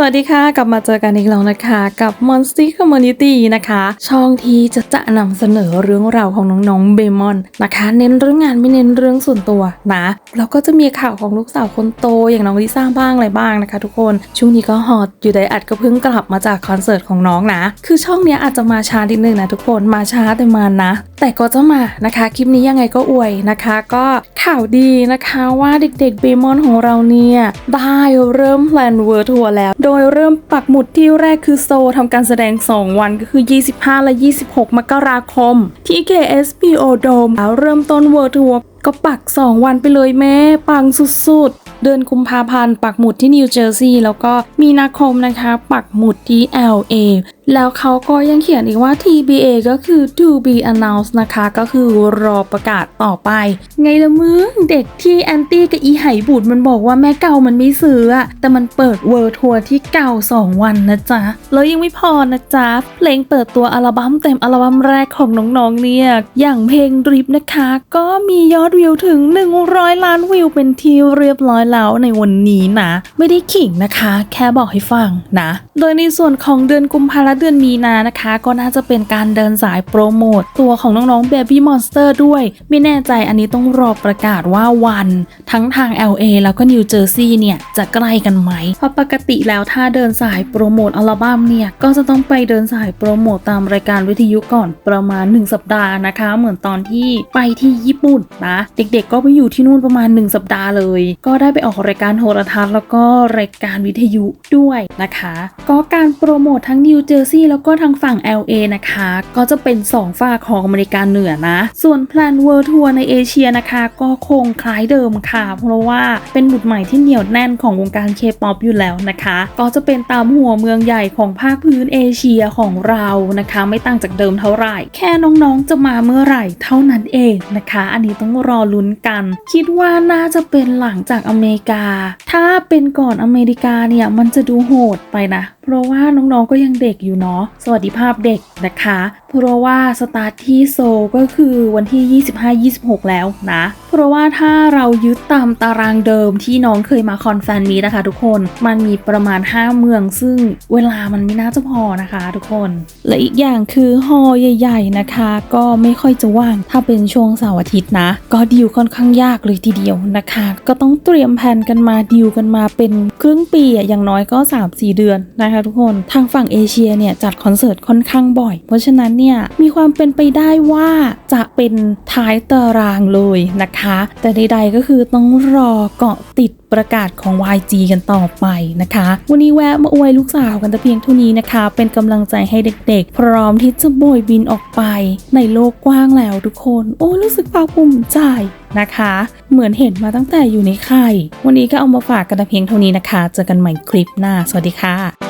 สวัสดีค่ะ กลับมาเจอกันอีกแล้วนะคะ กับ Monster Community นะคะ ช่องที่จะจะนำเสนอเรื่องราวของน้องๆเบมอนนะคะ เน้นเรื่องงานไม่เน้นเรื่องส่วนตัวนะแล้วก็จะมีข่าวของลูกสาวคนโตอย่างน้องลิซ่าบ้างอะไรบ้างนะคะ ทุกคนช่วงนี้ก็ฮอตอยู่ไดอัดก็เพิ่งกลับมาจากคอนเสิร์ตของน้องนะ คือช่องเนี้ยอาจจะมาช้านิดนึงนะทุกคนมาช้าแต่มานะ แต่ก็จะมานะคะ คลิปนี้ยังไงก็อวยนะคะ ก็ข่าวดีนะคะว่าเด็กๆเบมอนของเราเนี่ย ได้เริ่มแพลนเวิร์ทัวร์แล้ว โดยเริ่มปักหมุดที่แรกคือโซลทำการแสดง 2 วันก็คือ 25 และ 26 มกราคม ที่ KSPO Dome แล้วเริ่มต้นเวิร์ทัวร์ก็ปัก 2 วันไปเลยแม่ปังสุดๆ เดือนกุมภาพันธ์ปักหมุดที่นิวเจอร์ซีย์แล้วก็มีนาคมนะคะ ปักหมุดที่ LA แล้วเขาก็ยังเขียนอีกว่า TBA ก็คือ to be announced นะคะ ก็คือรอประกาศต่อไป ไงละมึง เด็กที่แอนตี้กับอีไหบุตรมันบอกว่าแม่เก่ามันไม่ซื้ออะแต่มันเปิดเวิร์ทัวร์ที่เก่า 2 วันนะจ๊ะ แล้วยังไม่พอนะจ๊ะ เพลงเปิดตัวอัลบั้มเต็มอัลบั้มแรกของน้องๆเนี่ย อย่างเพลงดริปนะคะ ก็มียอดวิวถึง 100 ล้านวิวเป็นที่เรียบร้อยแล้วในวันนี้นะ ไม่ได้ขิงนะคะ แค่บอกให้ฟังนะ โดยในส่วนของเดือนกุมภาและเดือนมีนานะคะ ก็น่าจะเป็นการเดินสายโปรโมตตัวของน้องๆ Baby Monster ด้วย ไม่แน่ใจอันนี้ต้องรอประกาศว่าวัน ทั้งทาง LA แล้วก็นิวเจอร์ซีย์เนี่ย จะใกล้กันไหมเพราะปกติแล้วถ้าเดินสายโปรโมทอัลบั้มเนี่ย ก็จะต้องไปเดินสายโปรโมตตามรายการวิทยุก่อนประมาณ 1 สัปดาห์นะคะ เหมือนตอนที่ไปที่ญี่ปุ่นนะเด็กๆ ก็ไปอยู่ที่นู่นประมาณ 1 สัปดาห์เลย ก็ได้ไปออกรายการโทรทัศน์แล้วก็รายการวิทยุด้วยนะคะ ก็การโปรโมททั้งนิวเจอร์ซีย์แล้วก็ทางฝั่ง LA นะคะ ก็จะเป็น 2 ฝากของอเมริกาเหนือนะ ส่วนแพลนเวิร์ทัวร์ในเอเชียนะคะ ก็คงคล้ายเดิมค่ะ เพราะว่าเป็นบุตรใหม่ที่เหนียวแน่นของวงการเคป๊อปอยู่แล้วนะคะ ก็จะเป็นตามหัวเมืองใหญ่ของภาคพื้นเอเชียของเรานะคะ ไม่ต่างจากเดิมเท่าไหร่ แค่น้องๆจะมาเมื่อไหร่เท่านั้นเองนะคะ อันนี้ต้องรอลุ้นกัน คิดว่าน่าจะเป็นหลังจากอเมริกา ถ้าเป็นก่อนอเมริกาเนี่ยมันจะดูโหดไปนะ เพราะว่าน้องๆก็ยังเด็กอยู่เนาะสวัสดิภาพเด็กนะคะเพราะว่าสตาร์ทที่โซก็คือวันที่ 25-26 แล้วนะ เพราะว่าถ้าเรายึดตามตารางเดิมที่น้องเคยมาคอนแฟนมีนะคะทุกคน มันมีประมาณ 5 เมือง ซึ่งเวลามันไม่น่าจะพอนะคะทุกคน และอีกอย่างคือฮอลล์ใหญ่ๆนะคะ ก็ไม่ค่อยจะว่าง ถ้าเป็นช่วงเสาร์อาทิตย์นะ ก็ดีลค่อนข้างยากเลยทีเดียวนะคะ ก็ต้องเตรียมแผนกันมาดีลกันมาเป็นครึ่งปีอะอย่างน้อยก็ 3-4 เดือนนะคะ ทุกคน ทางฝั่งเอเชียเนี่ยจัดคอนเสิร์ตค่อนข้างบ่อย เพราะฉะนั้นเนี่ย มีความเป็นไปได้ว่าจะเป็นท้ายตารางเลยนะคะ แต่ใดๆก็คือต้องรอเกาะติดประกาศของ YG กันต่อไปนะคะ วันนี้แวะมาอวยลูกสาวกันแต่เพียงเท่านี้นะคะ เป็นกำลังใจให้เด็กๆ พร้อมที่จะโบยบินออกไป ในโลกกว้างแล้วทุกคน โอ้รู้สึกภาคภูมิใจนะคะ เหมือนเห็นมาตั้งแต่อยู่ในไข่วันนี้ก็เอามาฝากกันแต่เพียงเท่านี้นะคะ เจอกันใหม่คลิปหน้า สวัสดีค่ะ